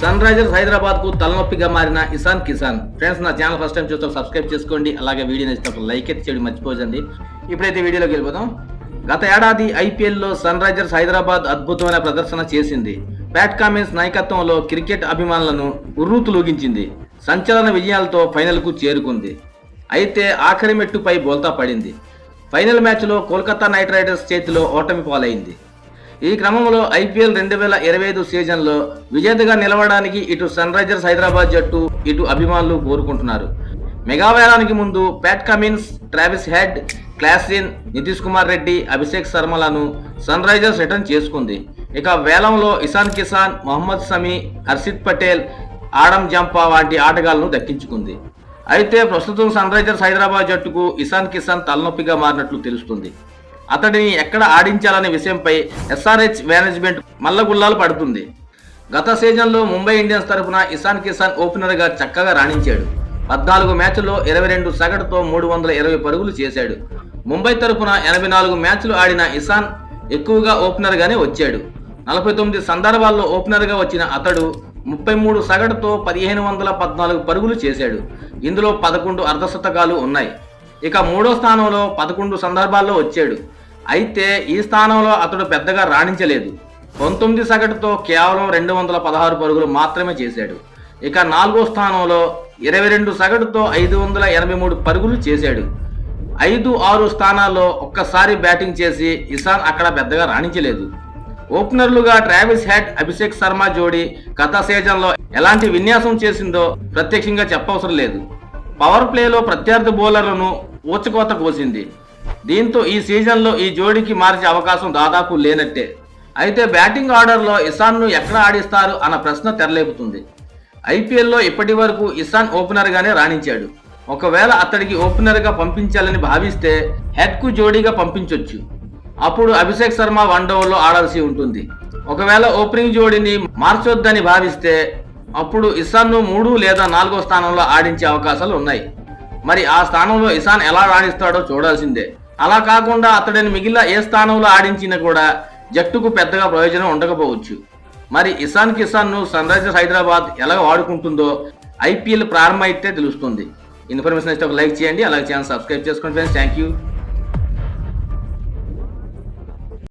Sun Risers హైదరాబాద్కు తలనొప్పిగా మారిన ఇసాన్ కిసాన్. ఫ్రెండ్స్ నా ఛానల్ ఫస్ట్ టైం చూస్తే సబ్స్క్రైబ్ చేసుకోండి. అలాగే వీడియో నచ్చినప్పుడు లైక్ అయితే చేయడం మర్చిపోదండి ఇప్పుడైతే వీడియోలోకి వెళ్ళిపోదాం. గత ఏడాది ఐపీఎల్లో సన్ రైజర్స్ హైదరాబాద్ అద్భుతమైన ప్రదర్శన చేసింది. ప్యాట్ కామిన్స్ నాయకత్వంలో క్రికెట్ అభిమానులను ఉర్రూతులోగించింది. సంచలన విజయాలతో ఫైనల్కు చేరుకుంది. అయితే ఆఖరి మెట్టుపై బోల్తా పడింది. ఫైనల్ మ్యాచ్లో కోల్కతా నైట్ రైడర్స్ చేతిలో ఓటమి పాలైంది. ఈ క్రమంలో ఐపీఎల్ రెండు వేల ఇరవై ఐదు సీజన్లో విజేతగా నిలవడానికి ఇటు సన్ రైజర్స్ హైదరాబాద్ జట్టు ఇటు అభిమానులు కోరుకుంటున్నారు. మెగావేలానికి ముందు Pat Cummins Travis Head Klaasen Nitish Kumar Reddy Abhishek శర్మలను Sunrisers return చేసుకుంది. ఇక వేలంలో ఇషాన్ కిసాన్ మొహమ్మద్ సమీ హర్షిత్ పటేల్ ఆడం జంపా వంటి ఆటగాళ్ళను దక్కించుకుంది. అయితే ప్రస్తుతం సన్ రైజర్స్ హైదరాబాద్ జట్టుకు ఇషాన్ కిసాన్ తలనొప్పిగా మారినట్లు తెలుస్తుంది. అతడిని ఎక్కడ ఆడించాలనే విషయంపై ఎస్ఆర్హెచ్ మేనేజ్మెంట్ మల్లగుల్లాలు పడుతుంది. గత సీజన్లో ముంబై ఇండియన్స్ తరపున ఇషాన్ కిసాన్ ఓపెనర్గా చక్కగా రాణించాడు. పద్నాలుగు మ్యాచ్ల్లో ఇరవై రెండు సగటుతో మూడు వందల ఇరవై పరుగులు చేశాడు. ముంబై తరపున ఎనభై నాలుగు మ్యాచ్లు ఆడిన ఇసాన్ ఎక్కువగా ఓపెనర్గానే వచ్చాడు. నలభై తొమ్మిది సందర్భాల్లో ఓపెనర్గా వచ్చిన అతడు ముప్పై మూడు సగటుతో పదిహేను వందల పద్నాలుగు పరుగులు చేశాడు. ఇందులో పదకొండు అర్ధశతకాలు ఉన్నాయి. ఇక మూడో స్థానంలో పదకొండు సందర్భాల్లో వచ్చాడు. అయితే ఈ స్థానంలో అతడు పెద్దగా రాణించలేదు. పంతొమ్మిది సగటుతో కేవలం రెండు వందల పదహారు పరుగులు మాత్రమే చేశాడు. ఇక నాలుగో స్థానంలో ఇరవై రెండు సగటుతో ఐదు వందల ఎనభై మూడు పరుగులు చేశాడు. ఐదు ఆరు స్థానాల్లో ఒక్కసారి బ్యాటింగ్ చేసి ఇషాన్ అక్కడ పెద్దగా రాణించలేదు. ఓపెనర్లుగా ట్రావిస్ హెడ్ అభిషేక్ శర్మ జోడీ గత సీజన్లో ఎలాంటి విన్యాసం చేసిందో ప్రత్యక్షంగా చెప్పవసరం లేదు. పవర్ ప్లేలో ప్రత్యర్థి బౌలర్లను ఊచకోత కోసింది. దీంతో ఈ సీజన్లో ఈ జోడీకి మార్చే అవకాశం దాదాపు లేనట్టే. అయితే బ్యాటింగ్ ఆర్డర్లో ఇసాన్ను ఎక్కడ ఆడిస్తారు అన్న ప్రశ్న తెరలేపుతుంది. ఐపీఎల్లో ఇప్పటి వరకు ఇసాన్ ఓపెనర్గానే రాణించాడు. ఒకవేళ అతడికి ఓపెనర్గా పంపించాలని భావిస్తే హెడ్కు జోడీగా పంపించొచ్చు. అప్పుడు అభిషేక్ శర్మ వన్ డౌన్లో ఆడాల్సి ఉంటుంది. ఒకవేళ ఓపెనింగ్ జోడీని మార్చొద్దని భావిస్తే అప్పుడు ఇసాన్ను మూడు లేదా నాలుగో స్థానంలో ఆడించే అవకాశాలు ఉన్నాయి. మరి ఆ స్థానంలో ఇసాన్ ఎలా రాణిస్తాడో చూడాల్సిందే. అలా కాకుండా అతడిని మిగిలిన ఏ స్థానంలో ఆడించినా కూడా జట్టుకు పెద్దగా ప్రయోజనం ఉండకపోవచ్చు. మరి ఇసాన్ కిసాన్ను సన్ రైజర్స్ హైదరాబాద్ ఎలా వాడుకుంటుందో ఐపీఎల్ ప్రారంభమైతే తెలుస్తుంది. ఇన్ఫర్మేషన్ ఇస్తే ఒక లైక్ చేయండి అలాగే ఛానల్ సబ్స్క్రైబ్ చేసుకోండి ఫ్రెండ్స్. Thank you.